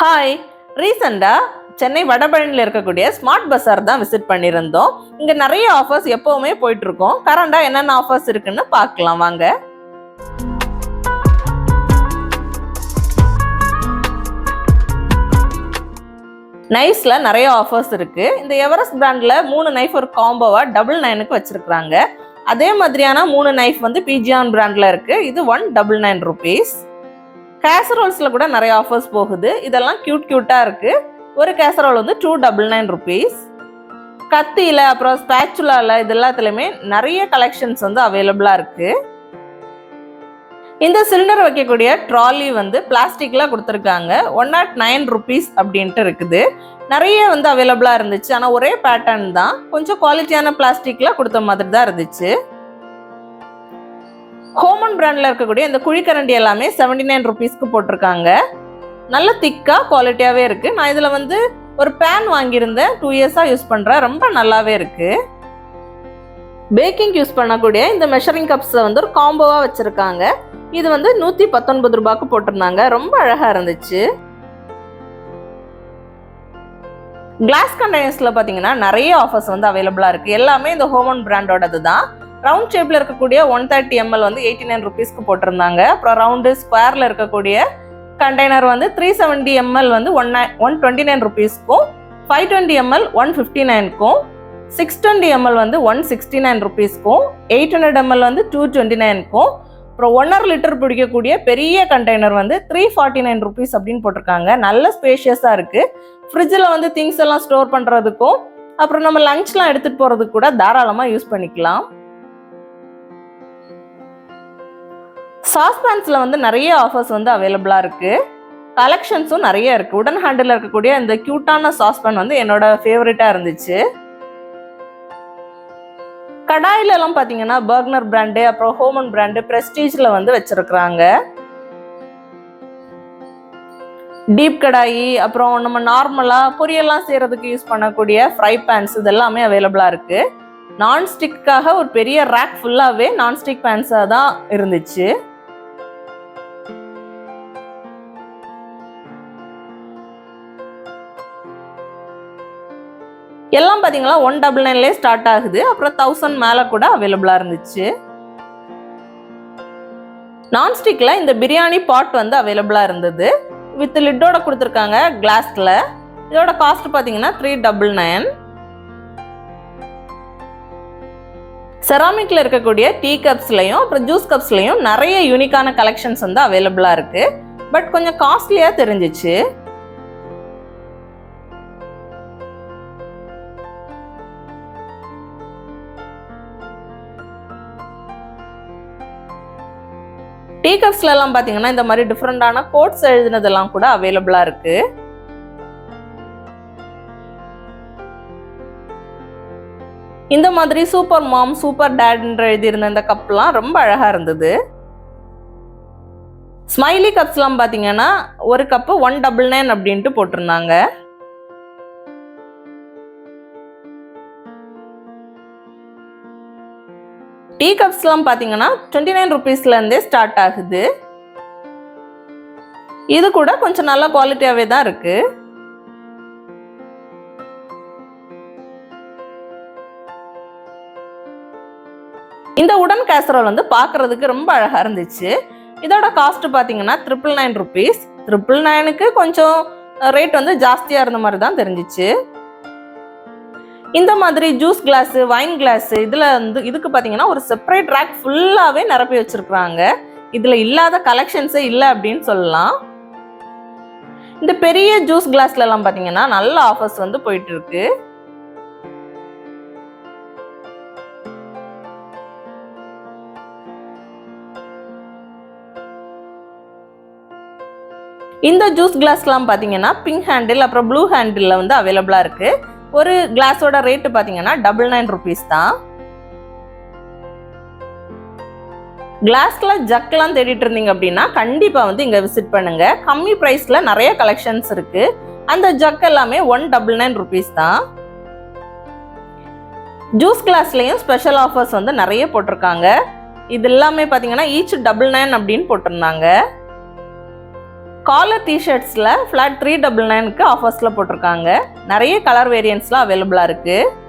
Hi ரீசெண்டாக சென்னை வடபழனியில் இருக்கக்கூடிய smart பஸார் தான் விசிட் பண்ணியிருந்தோம். இங்கே நிறைய ஆஃபர்ஸ் எப்போவுமே போயிட்டுருக்கோம். கரண்டாக என்னென்ன ஆஃபர்ஸ் இருக்குன்னு பார்க்கலாம் வாங்க. நைஃப்ஸில் நிறைய ஆஃபர்ஸ் இருக்குது இந்த எவரெஸ்ட் பிராண்டில் மூணு நைஃப் ஒரு காம்போவாக டபுள் நைனுக்கு வச்சுருக்குறாங்க. அதே மாதிரியான மூணு நைஃப் வந்து பிஜியான் பிராண்டில் இருக்குது இது ஒன் டபுள் நைன் ருபீஸ் கேசரோல்ஸில் கூட நிறைய ஆஃபர்ஸ் போகுது. இதெல்லாம் க்யூட் க்யூட்டாக இருக்குது ஒரு கேசரோல் வந்து டூ டபுள் நைன் ருபீஸ் கத்தியில் அப்புறம் ஸ்பேச்சுலாவில் இது எல்லாத்துலேயுமே நிறைய கலெக்ஷன்ஸ் வந்து அவைலபிளாக இருக்குது இந்த சிலிண்டர் வைக்கக்கூடிய ட்ராலி வந்து பிளாஸ்டிக்கில் கொடுத்துருக்காங்க. ஒன் நாட் நைன் ருபீஸ் அப்படின்ட்டு இருக்குது. நிறைய வந்து அவைலபிளாக இருந்துச்சு. ஆனால் ஒரே பேட்டர்ன் தான். கொஞ்சம் குவாலிட்டியான பிளாஸ்டிக்கில் கொடுத்த மாதிரி தான் இருந்துச்சு. ஹோமன் பிராண்டில் இருக்கக்கூடிய இந்த குழிக்கரண்டி எல்லாமே செவன்டி நைன் ருபீஸ்க்கு போட்டிருக்காங்க. நல்ல திக்காக குவாலிட்டியாகவே இருக்குது நான் இதில் வந்து ஒரு பேன் வாங்கியிருந்தேன். டூ இயர்ஸாக யூஸ் பண்ணுறேன் ரொம்ப நல்லாவே இருக்குது பேக்கிங் யூஸ் பண்ணக்கூடிய இந்த மெஷரிங் கப்ஸை வந்து ஒரு காம்போவாக வச்சுருக்காங்க. இது வந்து நூற்றி பத்தொன்பது ரூபாய்க்கு போட்டிருந்தாங்க. ரொம்ப அழகாக இருந்துச்சு. கிளாஸ் கண்டெய்னர்ஸில் பார்த்தீங்கன்னா நிறைய ஆஃபர்ஸ் வந்து அவைலபிளாக இருக்குது எல்லாமே இந்த ஹோமன் பிராண்டோடது தான் ரவுண்ட் ஷேப்பில் இருக்கக்கூடிய ஒன் தேர்ட்டி எம்எல் வந்து எயிட்டி நைன் ருபீஸ்க்கு போட்டிருந்தாங்க. அப்புறம் ரவுண்டு ஸ்கொயரில் இருக்கக்கூடிய கண்டெய்னர் வந்து த்ரீ செவன்டி எம்எல் வந்து one one twenty nine ருபீஸ்க்கும் five twenty ML one fifty நைனுக்கும் six twenty ML வந்து ஒன் சிக்ஸ்டி நைன் ருபீஸ்க்கும் எயிட் ஹண்ட்ரட் எம்எல் வந்து டூ டுவெண்ட்டி நைனுக்கும் அப்புறம் ஒன்றரை லிட்டர் பிடிக்கக்கூடிய பெரிய கண்டெய்னர் வந்து த்ரீ ஃபார்ட்டி நைன் ருபீஸ் அப்படின்னு போட்டிருக்காங்க. நல்ல ஸ்பேஷியஸாக இருக்குது ஃப்ரிட்ஜில் வந்து திங்ஸ் எல்லாம் ஸ்டோர் பண்ணுறதுக்கும் அப்புறம் நம்ம லஞ்ச்லாம் எடுத்துகிட்டு போகிறதுக்கு கூட தாராளமாக யூஸ் பண்ணிக்கலாம். சாஸ்பேன்ஸில் வந்து நிறைய ஆஃபர்ஸ் வந்து அவைலபிளாக இருக்குது கலெக்ஷன்ஸும் நிறைய இருக்குது உடன் ஹேண்டில் இருக்கக்கூடிய இந்த க்யூட்டான சாஸ்பேன் வந்து என்னோட ஃபேவரட்டாக இருந்துச்சு. கடாயிலெல்லாம் பார்த்தீங்கன்னா பர்க்னர் பிராண்டு அப்புறம் ஹோமன் பிராண்டு ப்ரெஸ்டீஜில் வந்து வச்சுருக்குறாங்க. டீப் கடாயி அப்புறம் நம்ம நார்மலாக பொரியெல்லாம் செய்கிறதுக்கு யூஸ் பண்ணக்கூடிய ஃப்ரை பேன்ஸ் இதெல்லாமே அவைலபிளாக இருக்குது நான்ஸ்டிக்காக ஒரு பெரிய ரேக் ஃபுல்லாகவே நான்ஸ்டிக் பேன்ஸாக தான் இருந்துச்சு. எல்லாம் பார்த்தீங்கன்னா ஒன் டபுள் நைன்லேயே ஸ்டார்ட் ஆகுது. அப்புறம் தௌசண்ட் மேலே கூட அவைலபிளாக இருந்துச்சு. நான்ஸ்டிக்கில் இந்த பிரியாணி பாட் வந்து அவைலபிளாக இருந்தது. வித் லிட்டோட கொடுத்துருக்காங்க கிளாஸில் இதோட காஸ்ட் பார்த்தீங்கன்னா த்ரீ டபுள் நைன் செராமிக்கில் இருக்கக்கூடிய டீ கப்ஸ்லையும் அப்புறம் ஜூஸ் கப்ஸ்லையும் நிறைய யூனிக்கான கலெக்ஷன்ஸ் வந்து அவைலபிளாக இருக்குது பட் கொஞ்சம் காஸ்ட்லியாக தெரிஞ்சிச்சு. டீ கப்ஸ்லாம் பார்த்தீங்கன்னா இந்த மாதிரி டிஃப்ரெண்டான கோட்ஸ் எழுதினதெல்லாம் கூட அவைலபிளாக இருக்கு. இந்த மாதிரி சூப்பர் மாம் சூப்பர் டேட்ன்ற எழுதியிருந்த இந்த கப்லாம் ரொம்ப அழகாக இருந்தது. ஸ்மைலி கப்ஸ்லாம் பார்த்தீங்கன்னா ஒரு கப்பு ஒன் டபுள் நைன் அப்படின்ட்டு போட்டிருந்தாங்க. டீ கப்ஸ்லாம் பார்த்தீங்கன்னா டுவெண்ட்டி நைன் ருபீஸ்லேருந்தே ஸ்டார்ட் ஆகுது. இது கூட கொஞ்சம் நல்ல குவாலிட்டியாகவே தான் இருக்கு. இந்த உடன் கேசரோல் வந்து பார்க்கறதுக்கு ரொம்ப அழகாக இருந்துச்சு. இதோட காஸ்ட் பார்த்தீங்கன்னா ட்ரிபிள் நைன் ருபீஸ் ட்ரிபிள் நைனுக்கு கொஞ்சம் ரேட் வந்து ஜாஸ்தியாக இருந்த மாதிரி தான் தெரிஞ்சிச்சு. இந்த மாதிரி ஜூஸ் கிளாஸ் வைன் கிளாஸ் இதில் வந்து இதுக்கு பார்த்தீங்கன்னா ஒரு செப்பரேட் ரேக் ஃபுல்லாகவே நிரப்பி வச்சுருக்குறாங்க. இதில் இல்லாத கலெக்ஷன்ஸே இல்லை அப்படின்னு சொல்லலாம். இந்த பெரிய ஜூஸ் கிளாஸ்ல எல்லாம் பார்த்தீங்கன்னா நல்ல ஆஃபர்ஸ் வந்து போயிட்டு இருக்கு. இந்த ஜூஸ் கிளாஸ்லாம் பார்த்தீங்கன்னா பிங்க் ஹேண்டில் அப்புறம் ப்ளூ ஹேண்டில் வந்து அவைலபிளாக இருக்குது ஒரு கிளாஸோட ரேட்டு பார்த்தீங்கன்னா டபுள் நைன் ருபீஸ் தான். கிளாஸ்ல ஜக்லாம் தேடிட்டு இருந்தீங்க அப்படின்னா கண்டிப்பாக வந்து இங்கே விசிட் பண்ணுங்க. கம்மி ப்ரைஸில் நிறைய கலெக்ஷன்ஸ் இருக்கு. அந்த ஜக் எல்லாமே ஒன் டபுள் நைன் ருபீஸ் தான். ஜூஸ் கிளாஸ்லேயும் ஸ்பெஷல் ஆஃபர்ஸ் வந்து நிறைய போட்டிருக்காங்க. இது எல்லாமே பார்த்தீங்கன்னா ஈச் டபுள் நைன் அப்படின்னு போட்டிருந்தாங்க. காலர் டிஷர்ட்ஸில் ஃப்ளாட் த்ரீ டபுள் நைனுக்கு ஆஃபர்ஸில் போட்டிருக்காங்க. நிறைய கலர் வேரியன்ட்ஸ்லாம் அவைலபிளாக இருக்குது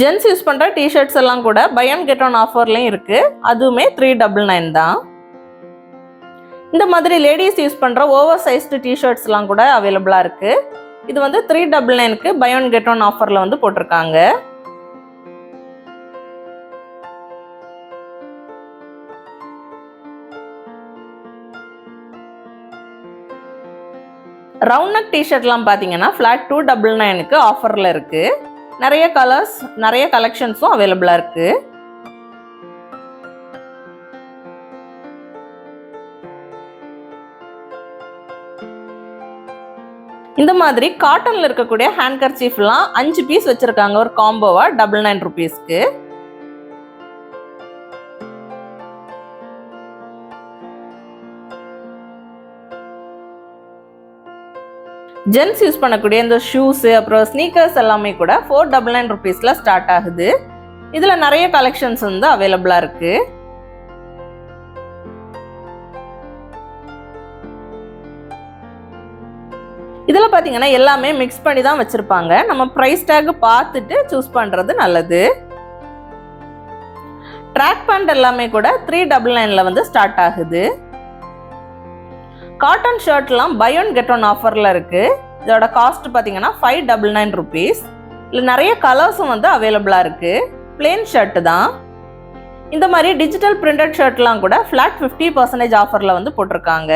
ஜென்ஸ் யூஸ் பண்ணுற டிஷர்ட்ஸ் எல்லாம் கூட பை அண்ட் கெட் ஆன் ஆஃபர்லையும் இருக்குது அதுவுமே த்ரீ டபுள் நைன் தான். இந்த மாதிரி லேடிஸ் யூஸ் பண்ணுற ஓவர் சைஸ்டு டிஷர்ட்ஸ்லாம் கூட அவைலபிளாக இருக்குது இது வந்து த்ரீ டபுள் நைனுக்கு பை ஒன் கெட் ஒன் ஆஃபரில் வந்து போட்டிருக்காங்க. ரவுண்ட் நெக் டிஷர்ட்லாம் பார்த்தீங்கன்னா ஃப்ளாட் டூ டபுள் நைனுக்கு ஆஃபரில் இருக்குது நிறைய கலர்ஸ் நிறைய கலெக்ஷன்ஸும் அவைலபிளாக இருக்குது இந்த மாதிரி காட்டனில் இருக்கக்கூடிய ஹேண்ட் கர்ச்சீஃப்லாம் அஞ்சு பீஸ் வச்சிருக்காங்க. ஒரு காம்போவா டபுள் நைன் ருபீஸ்க்கு ஜென்ஸ் யூஸ் பண்ணக்கூடிய இந்த ஷூஸு அப்புறம் ஸ்னீக்கர்ஸ் எல்லாமே கூட ஃபோர் டபுள் நைன் ருபீஸில் ஸ்டார்ட் ஆகுது. இதில் நிறைய கலெக்ஷன்ஸ் வந்து அவைலபிளாக இருக்குது இதில் பார்த்தீங்கன்னா எல்லாமே மிக்ஸ் பண்ணி தான் வச்சுருப்பாங்க. நம்ம ப்ரைஸ் டேக் பார்த்துட்டு சூஸ் பண்ணுறது நல்லது. ட்ராக் பேண்ட் எல்லாமே கூட த்ரீ டபுள் நைனில் வந்து ஸ்டார்ட் ஆகுது. காட்டன் ஷர்ட்லாம் பை ஒன் கெட் ஒன் ஆஃபரில் இருக்குது இதோட காஸ்ட் பார்த்தீங்கன்னா ஃபைவ் டபுள் நைன் ருபீஸ் இல்லை நிறைய கலர்ஸும் வந்து அவைலபிளாக இருக்குது பிளேன் ஷர்ட்டு தான். இந்த மாதிரி டிஜிட்டல் பிரிண்டட் ஷர்ட்லாம் கூட ஃப்ளாட் ஃபிஃப்டி பர்சன்டேஜ் ஆஃபரில் வந்து போட்டிருக்காங்க.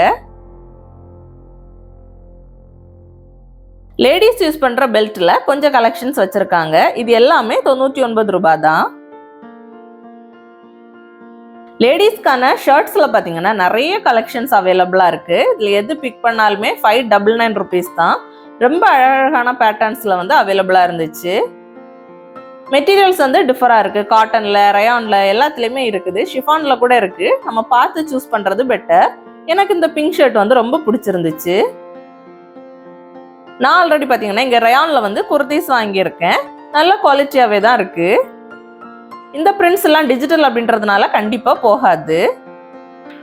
லேடிஸ் யூஸ் பண்ணுற பெல்ட்டில் கொஞ்சம் கலெக்ஷன்ஸ் வச்சுருக்காங்க. இது எல்லாமே தொண்ணூற்றி ஒன்பது ரூபாய் தான் லேடிஸ்க்கான ஷர்ட்ஸில் பார்த்தீங்கன்னா நிறைய கலெக்ஷன்ஸ் அவைலபிளாக இருக்குது இதில் எது பிக் பண்ணாலுமே ஃபைவ் டபுள் நைன் ருபீஸ் தான். ரொம்ப அழகான பேட்டர்ன்ஸில் வந்து அவைலபிளாக இருந்துச்சு. மெட்டீரியல்ஸ் வந்து டிஃபராக இருக்குது காட்டனில் ரயானில் எல்லாத்துலேயுமே இருக்குது. ஷிஃபானில் கூட இருக்குது நம்ம பார்த்து சூஸ் பண்ணுறது பெட்டர் எனக்கு இந்த பிங்க் ஷர்ட் வந்து ரொம்ப பிடிச்சிருந்துச்சு. நான் ஆல்ரெடி பார்த்தீங்கன்னா இங்கே ரயானில் வந்து குர்தீஸ் வாங்கியிருக்கேன். நல்ல குவாலிட்டியாகவே தான் இருக்குது இந்த பிரிண்ட்ஸ் எல்லாம் டிஜிட்டல் அப்படின்றதுனால கண்டிப்பாக போகாது.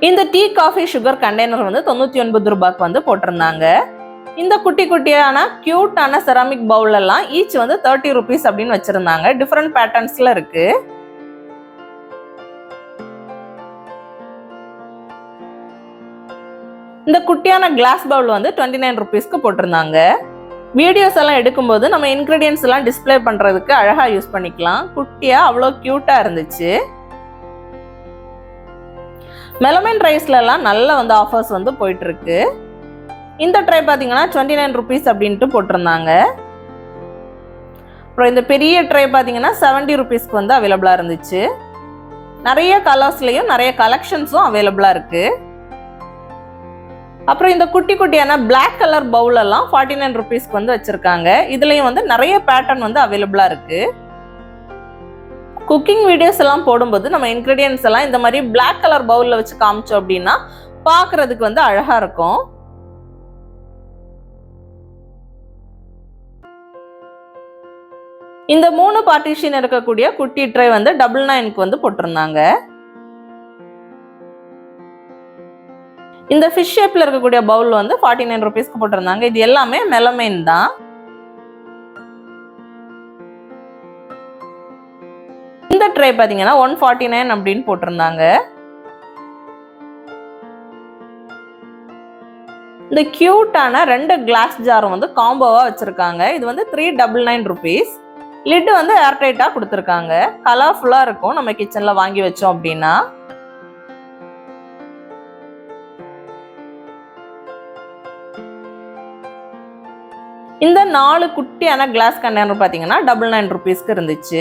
இந்த டீ காஃபி சுகர் கண்டெய்னர் வந்து தொண்ணூற்றி ஒன்பது ரூபாய்க்கு வந்து போட்டிருந்தாங்க. இந்த குட்டி குட்டியான க்யூட்டான செராமிக் பவுலெல்லாம் ஈச் வந்து தேர்ட்டி ருபீஸ் அப்படின்னு வச்சுருந்தாங்க. டிஃப்ரெண்ட் பேட்டர்ன்ஸில் இருக்குது இந்த குட்டியான கிளாஸ் பவுல் வந்து டுவெண்ட்டி நைன் ருபீஸ்க்கு போட்டிருந்தாங்க. வீடியோஸ் எல்லாம் எடுக்கும்போது நம்ம இன்க்ரீடியன்ஸ் எல்லாம் டிஸ்ப்ளே பண்ணுறதுக்கு அழகாக யூஸ் பண்ணிக்கலாம். குட்டியாக அவ்வளோ க்யூட்டாக இருந்துச்சு. மெலமென் ரைஸ்லலாம் நல்ல வந்து ஆஃபர்ஸ் வந்து போயிட்டுருக்கு. இந்த ட்ரை பார்த்தீங்கன்னா டுவெண்ட்டி நைன் ருபீஸ் அப்படின்ட்டு போட்டிருந்தாங்க. அப்புறம் இந்த பெரிய ட்ரை பார்த்தீங்கன்னா செவன்ட்டி ருபீஸ்க்கு வந்து அவைலபிளாக இருந்துச்சு. நிறைய கலர்ஸ்லேயும் நிறைய கலெக்ஷன்ஸும் அவைலபிளாக இருக்குது அப்புறம் இந்த குட்டி குட்டியான பிளாக் கலர் பவுல் எல்லாம் ஃபார்ட்டி நைன் ருபீஸ்க்கு வந்து வச்சிருக்காங்க. இதுலயும் வந்து நிறைய பேட்டர்ன் வந்து அவைலபிளா இருக்கு. குக்கிங் வீடியோஸ் எல்லாம் போடும்போது நம்ம இன்க்ரீடியன்ஸ் எல்லாம் இந்த மாதிரி பிளாக் கலர் பவுல்ல வச்சு காமிச்சோம் அப்படின்னா பார்க்கறதுக்கு வந்து அழகா இருக்கும். இந்த மூணு பார்ட்டிஷன் இருக்கக்கூடிய குட்டி ட்ரை வந்து டபுள் நைனுக்கு வந்து போட்டிருந்தாங்க. இந்த ஃபிஷ் ஷேப்பில் இருக்கக்கூடிய பவுல் வந்து ஃபார்ட்டி நைன் ருபீஸ்க்கு போட்டிருந்தாங்க. இது எல்லாமே மெலமைன் தான். இந்த ட்ரை பார்த்தீங்கன்னா ஒன் ஃபார்ட்டி நைன் அப்படின்னு போட்டிருந்தாங்க. இந்த கியூட்டான ரெண்டு கிளாஸ் ஜாரும் வந்து காம்போவாக வச்சுருக்காங்க. இது வந்து three double nine rupees lid வந்து ஏர்டைட்டாக கொடுத்துருக்காங்க. கலர்ஃபுல்லாக இருக்கும். நம்ம கிச்சனில் வாங்கி வச்சோம் அப்படின்னா. இந்த நாலு குட்டியான கிளாஸ் கண்டெய்னர் பார்த்தீங்கன்னா டபுள் நைன் ருபீஸ்க்கு இருந்துச்சு.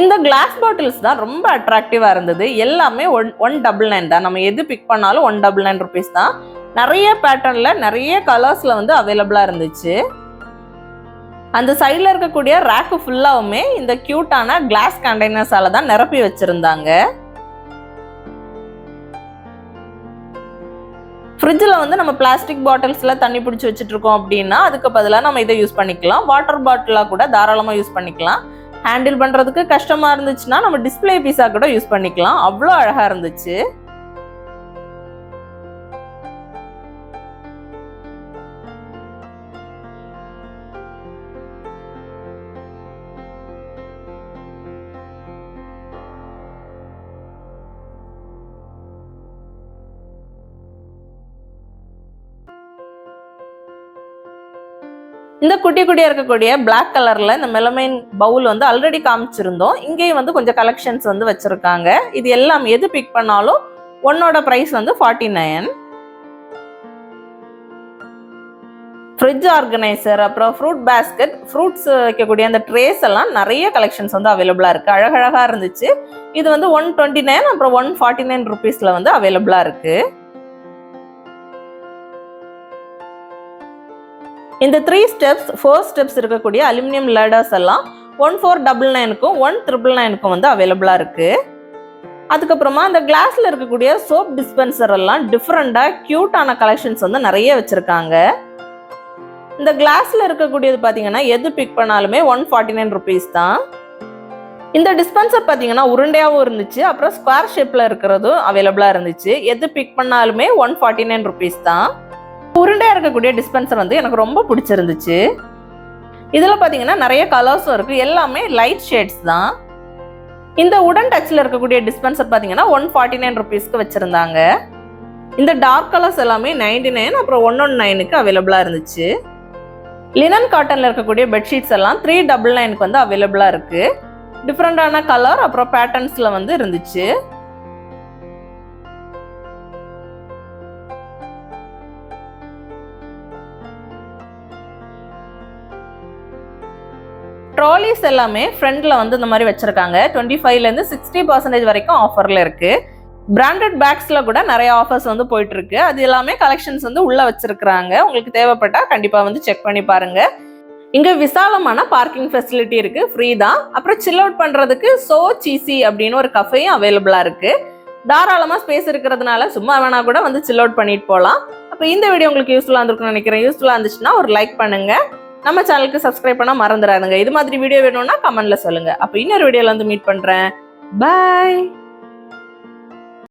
இந்த கிளாஸ் பாட்டில்ஸ் தான் ரொம்ப அட்ராக்டிவாக இருந்தது. எல்லாமே ஒன் ஒன் டபுள் நைன் தான். நம்ம எது பிக் பண்ணாலும் ஒன் டபுள் நைன் ருபீஸ் தான். நிறைய பேட்டர்னில் நிறைய கலர்ஸில் வந்து அவைலபிளாக இருந்துச்சு. அந்த சைடில் இருக்கக்கூடிய ரேக்கு ஃபுல்லாகவுமே இந்த க்யூட்டான கிளாஸ் கண்டெய்னர்ஸால் தான் நிரப்பி வச்சுருந்தாங்க. ஃப்ரிட்ஜில் வந்து நம்ம பிளாஸ்டிக் பாட்டில்ஸில் தண்ணி பிடிச்சி வச்சுட்ருக்கோம் அப்படின்னா அதுக்கு பதிலாக நம்ம இதை யூஸ் பண்ணிக்கலாம். வாட்டர் பாட்டிலாக கூட தாராளமாக யூஸ் பண்ணிக்கலாம். ஹேண்டில் பண்ணுறதுக்கு கஷ்டமாக இருந்துச்சுன்னா நம்ம டிஸ்ப்ளே பீஸாக கூட யூஸ் பண்ணிக்கலாம். அவ்வளோ அழகாக இருந்துச்சு. இந்த குட்டி குட்டியாக இருக்கக்கூடிய பிளாக் கலரில் இந்த மெலமைன் பவுல் வந்து ஆல்ரெடி காமிச்சிருந்தோம். இங்கேயும் வந்து கொஞ்சம் கலெக்ஷன்ஸ் வந்து வச்சுருக்காங்க. இது எல்லாம் எது பிக் பண்ணாலும் ஒன்னோட ப்ரைஸ் வந்து forty nine fridge organiser fruit basket basket ஃப்ரூட்ஸ் வைக்கக்கூடிய அந்த ட்ரேஸ் எல்லாம் நிறைய கலெக்ஷன்ஸ் வந்து அவைலபிளாக இருக்குது அழகழகாக இருந்துச்சு. இது வந்து ஒன் டுவெண்ட்டி நைன் அப்புறம் ஒன் ஃபார்ட்டி நைன் ருபீஸில் வந்து அவைலபிளாக இருக்குது இந்த த்ரீ ஸ்டெப்ஸ் ஃபோர் ஸ்டெப்ஸ் இருக்கக்கூடிய அலுமினியம் லேடர்ஸ் எல்லாம் ஒன் ஃபோர் டபுள் நைனுக்கும் ஒன் ட்ரிபிள் நைனுக்கும் வந்து அவைலபிளாக இருக்குது அதுக்கப்புறமா அந்த கிளாஸில் இருக்கக்கூடிய சோப் டிஸ்பென்சர் எல்லாம் டிஃப்ரெண்ட்டாக க்யூட்டான கலெக்ஷன்ஸ் வந்து நிறைய வச்சுருக்காங்க. இந்த கிளாஸில் இருக்கக்கூடியது பார்த்தீங்கன்னா எது பிக் பண்ணாலுமே ஒன் ஃபார்ட்டி நைன் ருபீஸ் தான். இந்த டிஸ்பென்சர் பார்த்தீங்கன்னா உருண்டையாகவும் இருந்துச்சு. அப்புறம் ஸ்கொயர் ஷேப்பில் இருக்கிறதும் அவைலபிளாக இருந்துச்சு. எது பிக் பண்ணாலுமே ஒன் ஃபார்ட்டி நைன் ருபீஸ் தான். உருண்டையாக இருக்கக்கூடிய டிஸ்பென்சர் வந்து எனக்கு ரொம்ப பிடிச்சிருந்துச்சு. இதில் பார்த்தீங்கன்னா நிறைய கலர்ஸும் இருக்குது எல்லாமே லைட் ஷேட்ஸ் தான். இந்த உடன் டச்சில் இருக்கக்கூடிய டிஸ்பென்சர் பார்த்தீங்கன்னா ஒன் ஃபார்ட்டி நைன் ருபீஸ்க்கு வச்சுருந்தாங்க. இந்த டார்க் கலர்ஸ் எல்லாமே நைன்டி நைன் அப்புறம் ஒன் ஒன் நைனுக்கு அவைலபிளாக இருந்துச்சு. லினன் காட்டனில் இருக்கக்கூடிய பெட்ஷீட்ஸ் எல்லாம் த்ரீ டபுள் நைனுக்கு வந்து அவைலபிளாக இருக்குது டிஃப்ரெண்டான கலர் அப்புறம் பேட்டர்ன்ஸில் வந்து இருந்துச்சு. ட்ராலிஸ் எல்லாமே ஃப்ரண்டில் வந்து இந்த மாதிரி வச்சிருக்காங்க. டுவெண்ட்டி ஃபைவ்லேருந்து சிக்ஸ்டி பர்சன்டேஜ் வரைக்கும் ஆஃபரில் இருக்குது பிராண்டட் பேக்ஸில் கூட நிறைய ஆஃபர்ஸ் வந்து போயிட்டுருக்கு. அது எல்லாமே கலெக்ஷன்ஸ் வந்து உள்ளே வச்சிருக்கிறாங்க. உங்களுக்கு தேவைப்பட்டால் கண்டிப்பாக வந்து செக் பண்ணி பாருங்க. இங்கே விசாலமான பார்க்கிங் ஃபெசிலிட்டி இருக்குது ஃப்ரீ தான். அப்புறம் சில் அவுட் பண்ணுறதுக்கு சோ சீசி அப்படின்னு ஒரு கஃபேயும் அவைலபிளாக இருக்குது தாராளமாக ஸ்பேஸ் இருக்கிறதுனால சும்மா வேணால் கூட வந்து சில் அவுட் பண்ணிட்டு போகலாம் அப்போ இந்த வீடியோ உங்களுக்கு யூஸ்ஃபுல்லாக இருந்திருக்குன்னு நினைக்கிறேன். யூஸ்ஃபுல்லாக இருந்துச்சுன்னா ஒரு லைக் பண்ணுங்கள் நம்ம சேனலுக்கு சப்ஸ்கிரைப் பண்ண மறந்துடாதுங்க. இது மாதிரி வீடியோ வேணும்னா கமெண்ட்ல சொல்லுங்க. அப்போ இன்னொரு வீடியோல வந்து மீட் பண்றேன். பாய்